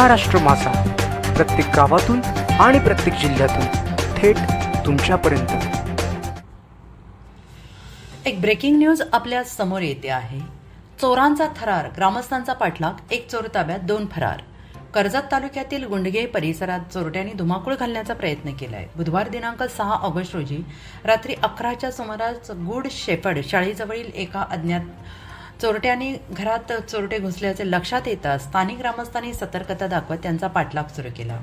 महाराष्ट्र माझा प्रत्येक गावातून आणि प्रत्येक जिल्ह्यातून थेट तुमच्यापर्यंत. एक ब्रेकिंग न्यूज आपल्यासमोर येते आहे. चोरांचा थरार ग्रामस्थांचा पाठलाग एक चोर ताब्यात दोन फरार. कर्जत तालुक्यातील गुंडगे परिसरात चोरट्यांनी धुमाकूळ घालण्याचा प्रयत्न केलाय. बुधवार दिनांक सहा ऑगस्ट रोजी रात्री अकराच्या सुमारास गुड शेफर्ड शाळेजवळील एका अज्ञात चोरट्यांनी घरात चोरटे घुसल्याचे लक्षात येताच स्थानिक ग्रामस्थांनी सतर्कता दाखवत त्यांचा पाठलाग सुरू केला.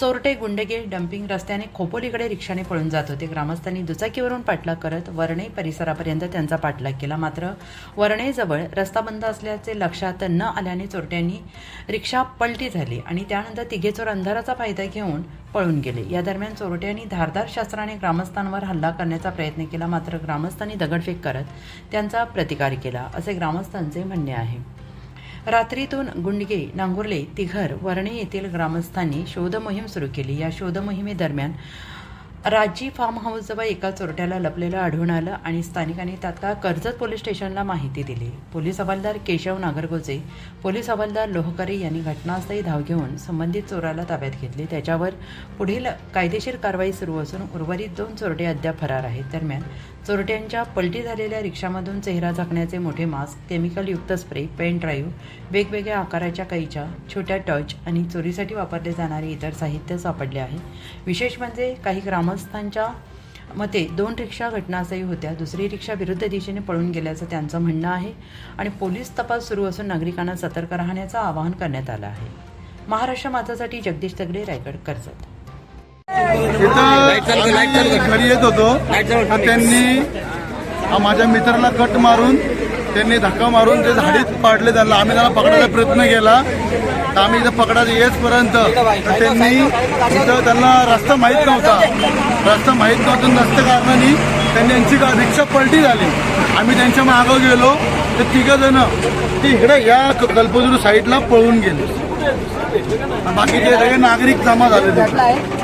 चोरटे गुंडगे डम्पिंग रस्त्याने खोपोलीकडे रिक्षाने पळून जात होते. ग्रामस्थांनी दुचाकीवरून पाठलाग करत वरणे परिसरापर्यंत त्यांचा पाठलाग केला. मात्र वरणेजवळ रस्ता बंद असल्याचे लक्षात न आल्याने चोरट्यांनी रिक्षा पलटी झाली आणि त्यानंतर तिघे चोर अंधाराचा फायदा घेऊन पळून गेले. या दरम्यान चोरट्यांनी धारदार शस्त्राने ग्रामस्थांवर हल्ला करण्याचा प्रयत्न केला मात्र ग्रामस्थांनी दगडफेक करत त्यांचा प्रतिकार केला असे ग्रामस्थांचे म्हणणे आहे. रात्रीतून गुंडगे नांगुर्ले तिघर वर्णे येथील ग्रामस्थांनी शोधमोहीम सुरू केली. या शोधमोहिमेदरम्यान राजी फार्म हाऊसजवळ एका चोरट्याला लपलेलं आढळून आलं आणि स्थानिकांनी तात्काळ कर्जत पोलीस स्टेशनला माहिती दिली. पोलीस हवालदार केशव नागरगोजे पोलीस हवालदार लोहकरे यांनी घटनास्थळी धाव घेऊन संबंधित चोराला ताब्यात घेतले. त्याच्यावर पुढील कायदेशीर कारवाई सुरू असून उर्वरित दोन चोरटे अद्याप फरार आहेत. दरम्यान चोरट्यांच्या पलटी झालेल्या रिक्षामधून चेहरा झाकण्याचे मोठे मास्क केमिकलयुक्त स्प्रे पेन ड्राईव्ह वेगवेगळ्या आकाराच्या कैच्या छोट्या टच आणि चोरीसाठी वापरले जाणारे इतर साहित्य सापडले आहे. विशेष म्हणजे काही ग्राम ग्रामस्थांच्या मते दोन रिक्षा घटनास्थळी होत्या. दुसरी रिक्षा विरुद्ध दिशेने पळून गेल्याचं त्यांचं म्हणणं आहे आणि पोलीस तपास सुरू असून नागरिकांना सतर्क राहण्याचं आवाहन करण्यात आलं आहे. महाराष्ट्र माझासाठी जगदीश तगडे रायगड कर्जत. घरी येत होतो. त्यांनी माझ्या मित्राला कट मारून त्यांनी धक्का मारून ते झाडीत पाडले त्यांना. आम्ही त्यांना पकडायचा प्रयत्न केला. तर आम्ही इथं पकडायला येचपर्यंत तर त्यांनी इथं त्यांना रस्ता माहीत नव्हता. रस्ता माहीत नव्हता नसत्या कारणाने त्यांनी यांची का रिक्षा पलटी झाली. आम्ही त्यांच्या मागं गेलो. तर तिघं जण ते इकडे या कल्पतरू साईडला पळून गेले. बाकीचे सगळे नागरिक जमा झालेले